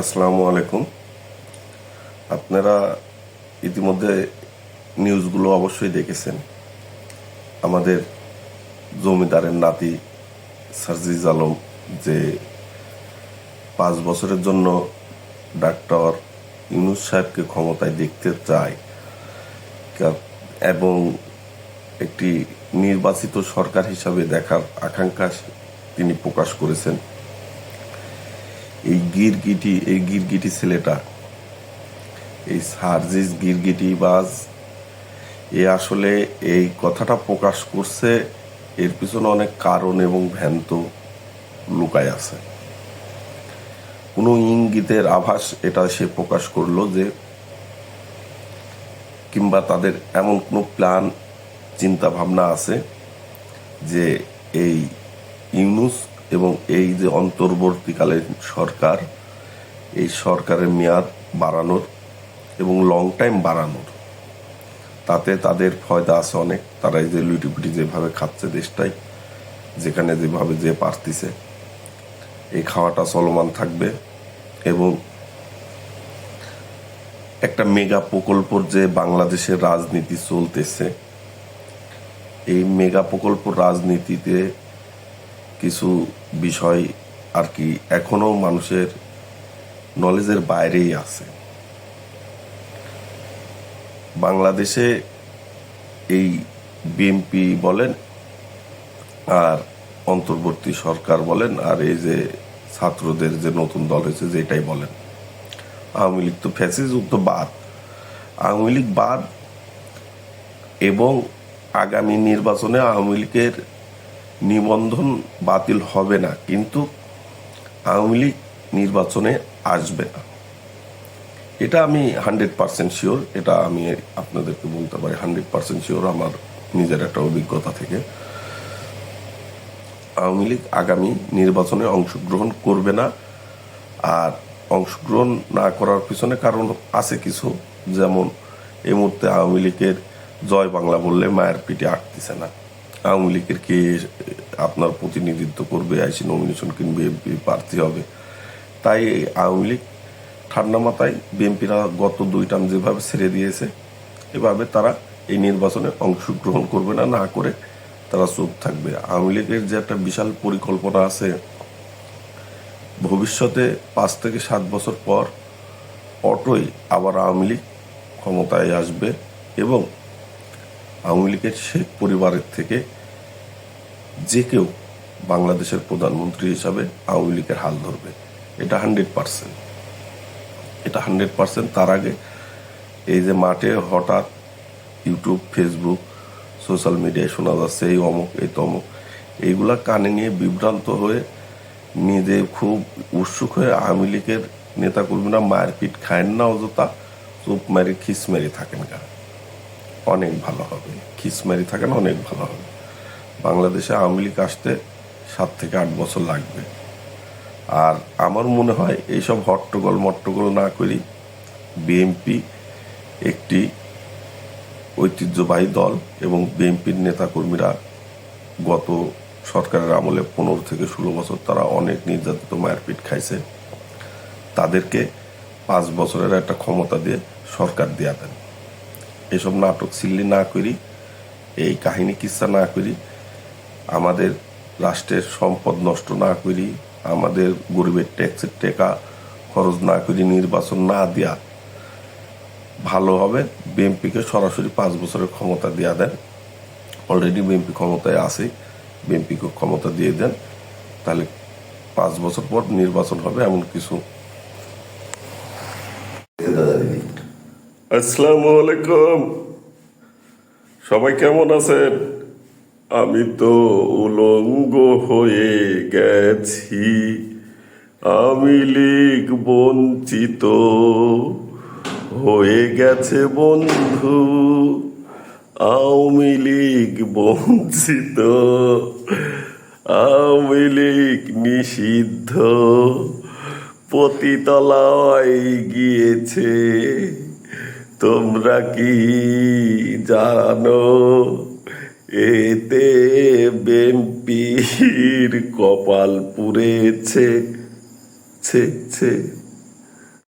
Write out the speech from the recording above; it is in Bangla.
আসসালামু আলাইকুম। আপনারা ইতিমধ্যে নিউজগুলো অবশ্যই দেখেছেন। আমাদের জমিদারের নাতি সার্জিজ আলম যে পাঁচ বছরের জন্য ডাক্তার ইউনুস সাহেবকে ক্ষমতায় দেখতে চায় এবং একটি নির্বাচিত সরকার হিসাবে দেখার আকাঙ্ক্ষা তিনি প্রকাশ করেছেন। এই গিরগিটি এই গিরগিটি ছেলেটা, এই সার্জিস গিরগিটি বাজ, এ আসলে এই কথাটা প্রকাশ করছে, এর পিছনে অনেক কারণ এবং ভ্যান্ত লুকায় আছে। কোনো ইঙ্গিতের আভাস এটা সে প্রকাশ করল যে, কিংবা তাদের এমন কোনো প্ল্যান, চিন্তা ভাবনা আছে যে এই ইউনুস এবং এই যে অন্তর্বর্তীকালীন সরকার, এই সরকারের মেয়াদ বাড়ানোর এবং লং টাইম বাড়ানোর, তাতে তাদের ফয়দা আছে অনেক। তারা এই যে লুটিপুটি যেভাবে খাচ্ছে দেশটাই, যেখানে যেভাবে যে পারতিছে, এই খাওয়াটা চলমান থাকবে এবং একটা মেগা প্রকল্পর যে বাংলাদেশের রাজনীতি চলতেছে, এই মেগা প্রকল্প রাজনীতিতে কিছু বিষয় আর কি এখনও মানুষের নলেজের বাইরেই আছে। বাংলাদেশে এই বিএনপি বলেন আর অন্তর্বর্তী সরকার বলেন আর এই যে ছাত্রদের যে নতুন দল হয়েছে যেটাই বলেন, আওয়ামী লীগ তো ফ্যাসিজম তো বাদ। আওয়ামী লীগ বাদ এবং আগামী নির্বাচনে আওয়ামী লীগের নিবন্ধন বাতিল হবে না, কিন্তু আওয়ামী লীগ নির্বাচনে আসবে না। এটা আমি হান্ড্রেড পার্সেন্ট শিওর, এটা আমি আপনাদেরকে বলতে পারি, হান্ড্রেড পার্সেন্ট শিওর আমার নিজের একটা অভিজ্ঞতা থেকে। আওয়ামী লীগ আগামী নির্বাচনে অংশগ্রহণ করবে না, আর অংশগ্রহণ না করার পিছনে কারণ আছে কিছু, যেমন এই মুহূর্তে আওয়ামী লীগের জয় বাংলা বললে মায়ের পিঠে আটতেছে না। আওয়ামী লীগের কে আপনার প্রতিনিধিত্ব করবে, আইসি নমিনেশন কিনবে, এমপি প্রার্থী হবে। তাই আওয়ামী লীগ ঠান্ডা মাথায় বিএনপিরা গত দুই টার্ম যেভাবে ছেড়ে দিয়েছে, এভাবে তারা এই নির্বাচনে অংশগ্রহণ করবে না না করে তারা চুপ থাকবে। আওয়ামী লীগের যে একটা বিশাল পরিকল্পনা আছে, ভবিষ্যতে পাঁচ থেকে সাত বছর পর অটোই আবার আওয়ামী লীগ ক্ষমতায় আসবে এবং আওয়ামী লীগের শেখ পরিবারের থেকে যে কেউ বাংলাদেশের প্রধানমন্ত্রী হিসাবে আওয়ামী লীগের হাল ধরবে, এটা হান্ড্রেড পার্সেন্ট। এটা হান্ড্রেড পার্সেন্ট তার আগে এই যে মাঠে হঠাৎ ইউটিউব, ফেসবুক, সোশ্যাল মিডিয়ায় শোনা যাচ্ছে, এই অমুক, এই তমুক, এইগুলা কানে নিয়ে বিভ্রান্ত হয়ে নিজে খুব উৎসুক হয়ে আওয়ামী লীগের নেতাকর্মীরা মায়ের পিঠ খায়েন না অযথা, চুপ মারি, খিস মেরে থাকেন গা অনেক ভালো হবে। খিস মেরে থাকেন, অনেক ভালো হবে। বাংলাদেশে আওয়ামী লীগ আসতে সাত থেকে আট বছর লাগবে। আর আমার মনে হয় এইসব হট্টগোল, মট্টগোল না করি বিএনপি একটি ঐতিহ্যবাহী দল এবং বিএনপির নেতাকর্মীরা গত সরকারের আমলে পনেরো থেকে ষোলো বছর তারা অনেক নির্যাতিত মায়ের পিঠ খাইছে। তাদেরকে পাঁচ বছরের একটা ক্ষমতা দিয়ে সরকার দেয়া দেন। এসব নাটক সিল্লি না করি, এই কাহিনী কিচ্ছা না করি, আমাদের রাষ্ট্রের সম্পদ নষ্ট না করি, আমাদের গরিবের ট্যাক্সের টাকা খরচ না করি, নির্বাচন না দেওয়া ভালো হবে বিএনপিকে সরাসরি পাঁচ বছরের ক্ষমতা দেওয়া দেন। অলরেডি বিএনপি ক্ষমতায় আছে বিএনপিকে ক্ষমতা দিয়ে দেন। তাহলে পাঁচ বছর পর নির্বাচন হবে এমন কিছু। আসসালামু আলাইকুম। সবাই কেমন আছেন? আমি তো উলঙ্গ হয়ে গেছি। আমি লীগ বঞ্চিত হয়ে গেছে বন্ধু। আওয়ামী লীগ বঞ্চিত। আওয়ামী লীগ নিষিদ্ধ। পতিতলায় গিয়েছে। তোমরা কি জানো? এতে বেম্পির কপাল পুড়েছে। ছে ছে।